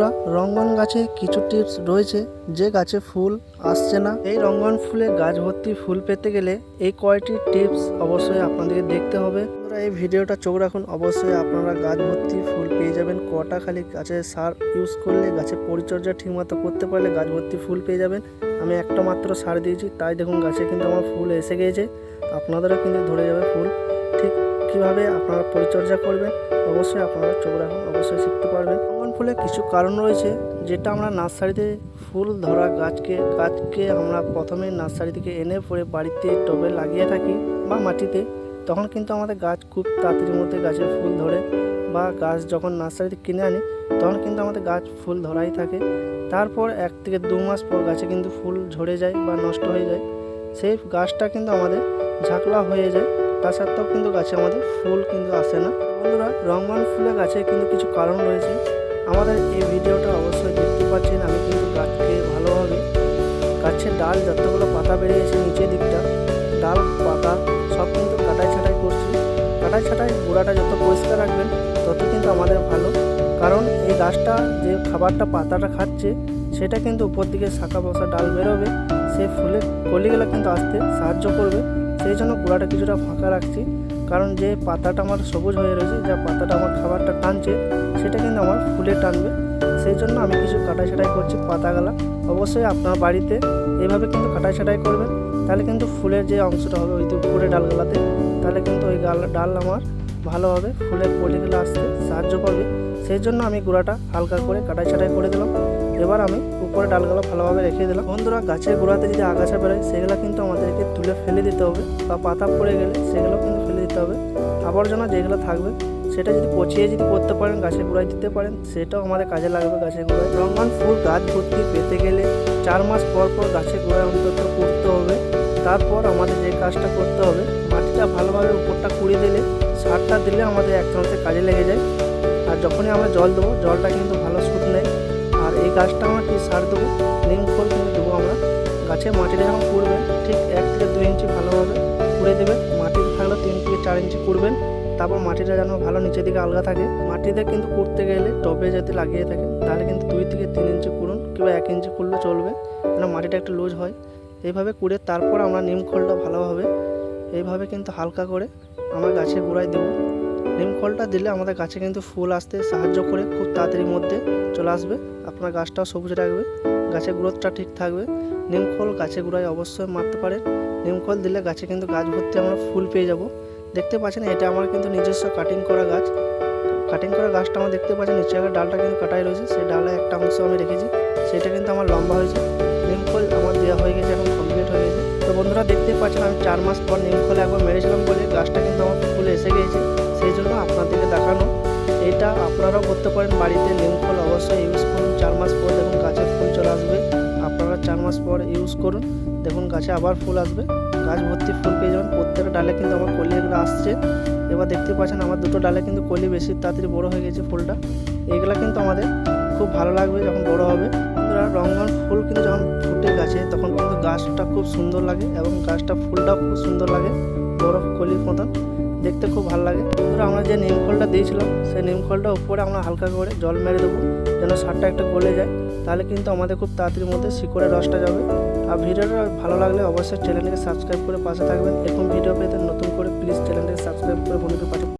বন্ধুরা, রঙ্গন গাছে কিছু টিপস রয়েছে। যে গাছে ফুল আসছে না, এই রঙ্গন ফুলে গাছ ভর্তি ফুল পেতে গেলে এই কয়টি টিপস অবশ্যই আপনাদেরকে দেখতে হবে। বন্ধুরা, এই ভিডিওটা চোখ রাখুন। অবশ্যই আপনারা গাছ ভর্তি ফুল পেয়ে যাবেন। কটা খালি গাছে সার ইউজ করলে গাছের পরিচর্যা ঠিকমতো করতে পারলে গাছ ভর্তি ফুল পেয়ে যাবেন। আমি একটা মাত্র সার দিয়েছি, তাই দেখুন গাছে কিন্তু আমার ফুল এসে গিয়েছে। আপনাদেরও কিন্তু ধরে যাবে ফুল। ঠিক কীভাবে আপনারা পরিচর্যা করবেন, অবশ্যই আপনারা চোখ রাখুন। অবশ্যই শিখতে পারবেন। ফুলে কিছু কারণ রয়েছে, যেটা আমরা নার্সারিতে ফুল ধরা গাছকে গাছকে আমরা প্রথমে নার্সারি থেকে এনে পরে বাড়িতে টবে লাগিয়ে থাকি বা মাটিতে, তখন কিন্তু আমাদের গাছ খুব তাড়াতাড়ির মধ্যে গাছে ফুল ধরে বা গাছ যখন নার্সারিতে কিনে আনি, তখন কিন্তু আমাদের গাছ ফুল ধরাই থাকে। তারপর এক থেকে দু মাস পর গাছে কিন্তু ফুল ঝরে যায় বা নষ্ট হয়ে যায়। সেই গাছটা কিন্তু আমাদের ঝাঁকলা হয়ে যায় তা সত্ত্বেও কিন্তু গাছে আমাদের ফুল কিন্তু আসে না। বন্ধুরা, রংবান ফুলের গাছে কিন্তু কিছু কারণ রয়েছে। আমাদের এই ভিডিওটা অবশ্যই দেখতে পাচ্ছেন। আমি কিন্তু গাছকে ভালোভাবে, গাছের ডাল যতগুলো পাতা বেরিয়েছে নিচের দিকটা, ডাল, পাতা সব কিন্তু কাটাই ছাটাই করছি। কাটাই ছাটাই গোড়াটা যত পরিষ্কার রাখবেন, তত কিন্তু আমাদের ভালো। কারণ এই গাছটা যে খাবারটা পাতাটা খাচ্ছে, সেটা কিন্তু উপর দিকে শাখা বসা ডাল বেরোবে। সেই ফুলের কলিগুলো কিন্তু আসতে সাহায্য করবে। সেই জন্য গোড়াটা কিছুটা ফাঁকা রাখছি। কারণ যে পাতাটা আমার সবুজ হয়ে রয়েছে, যা পাতাটা আমার খাবারটা টানছে, সেটা কিন্তু আমার ফুলে টানবে। সেই জন্য আমি কিছু কাটাই ছাটাই করছি, পাতাগুলা। অবশ্যই আপনার বাড়িতে এইভাবে কিন্তু কাটাই ছাটাই করবেন। তাহলে কিন্তু ফুলের যে অংশটা হবে, ওই যে উপরে ডালগুলাতে, তাহলে কিন্তু ওই গাল, ডাল আমার ভালো হবে, ফুলের কলিগুলো আসতে সাহায্য করবে। সেই জন্য আমি গোড়াটা হালকা করে কাটাই ছাটাই করে দিলাম। এবার আমি উপরে ডালগুলো ভালোভাবে রেখে দিলাম। বন্ধুরা, গাছের গোড়াতে যদি আগাছা বেরোয়, সেগুলো কিন্তু আমাদেরকে তুলে ফেলে দিতে হবে, বা পাতা পড়ে গেলে সেগুলো কিন্তু ফেলে দিতে হবে। আবর্জনা যেগুলো থাকবে, সেটা যদি পচিয়ে যদি করতে পারেন, গাছের গোড়ায় দিতে পারেন, সেটাও আমাদের কাজে লাগবে গাছের গোড়ায়। রঙান ফুল গাছ ভর্তি পেতে গেলে চার মাস পর পর গাছের গোড়ায় অন্তত করতে হবে। তারপর আমাদের যে কাজটা করতে হবে, মাটিটা ভালোভাবে উপরটা কুড়িয়ে দিলে, সারটা দিলে আমাদের এক চান্সে কাজে লেগে যায়। আর যখনই আমরা জল দেবো, জলটা কিন্তু ভালো সুদ নেয়। আর এই গাছটা আমরা কি সার দেবো? নিম খোল কিন্তু দেবো আমরা। গাছের মাটিটা যখন কুড়বেন ঠিক এক থেকে দুই ইঞ্চি ভালোভাবে কুড়ে দেবে। চার ইঞ্চি কুড়বেন তারপর মাটিটা যেন ভালো নিচের দিকে আলগা থাকে। মাটিতে কিন্তু কুড়তে গেলে টবে যাতে লাগিয়ে থাকেন তাহলে কিন্তু দুই থেকে তিন ইঞ্চি কুড়ুন কিংবা এক ইঞ্চি কুড়লে চলবে কেন মাটিটা একটু লুজ হয়। এইভাবে কুড়ে তারপর আমরা নিম খোলটা ভালোভাবে, এইভাবে কিন্তু হালকা করে আমরা গাছের গোড়ায় দেবো। নিম খোলটা দিলে আমাদের গাছে কিন্তু ফুল আসতে সাহায্য করে, খুব তাড়াতাড়ির মধ্যে চলে আসবে, আপনার গাছটাও সবুজ রাখবে, গাছের গ্রোথটা ঠিক থাকবে। নিম খোল গাছের গোড়ায় অবশ্যই মারতে পারেন, নিম খোল দিলে গাছে কিন্তু গাছ ভর্তি আমরা ফুল পেয়ে যাব। দেখতে পাচ্ছেন, এটা আমার কিন্তু নিজস্ব কাটিং করা গাছ। কাটিং করা গাছটা আমার দেখতে পাচ্ছেন, নিচে আগের ডালটা কিন্তু কাটাই রয়েছে। সেই ডালে একটা অংশ আমি রেখেছি, সেটা কিন্তু আমার লম্বা হয়েছে। নিম খোল আমার দেওয়া হয়ে গেছে, এখন কমপ্লিট হয়ে গেছে। তো বন্ধুরা, দেখতে পাচ্ছেন, আমি চার মাস পর নিম খোল একবার মেরেছিলাম বলে গাছটা কিন্তু আমার ফুল এসে গিয়েছে। সেই জন্য আপনাদেরকে দেখানো, এটা আপনারাও করতে পারেন। বাড়িতে নিম খোল অবশ্যই ইউজ করুন। চার মাস পর দেখুন গাছের ফুল চলে আসবে। আপনারা চার মাস পর ইউজ করুন। দেখুন, গাছে আবার ফুল আসবে। গাছ ভর্তি ফুল পেয়ে যাবেন। প্রত্যেকটা ডালে কিন্তু আমার কলি এগুলো আসছে। এবার দেখতে পাচ্ছেন, আমার দুটো ডালে কিন্তু কলি বেশি তাড়াতাড়ি বড় হয়ে গেছে ফুলটা। এইগুলো কিন্তু আমাদের খুব ভালো লাগবে যখন বড় হবে। রঙন ফুল কিন্তু যখন ফুটে গাছে, তখন কিন্তু গাছটা খুব সুন্দর লাগে এবং গাছটা ফুলটাও খুব সুন্দর লাগে। বড় কলির মতন। দেখতে খুব ভালো লাগে। ধরো আমরা যে নিম খোলটা দিয়েছিলাম, সেই নিম খোলটা উপরে আমরা হালকা করে জল মেরে দেবো, যেন সারটা একটু গলে যায়। তাহলে কিন্তু আমাদের খুব তাড়াতাড়ির মধ্যে শিকড়ের রসটা যাবে। আর ভিডিওটা ভালো লাগলে অবশ্যই চ্যানেলটিকে সাবস্ক্রাইব করে পাশে থাকবেন। এরকম ভিডিও পেতে নতুন করে প্লিজ চ্যানেলটিকে সাবস্ক্রাইব করে বন্ধুকে পাশে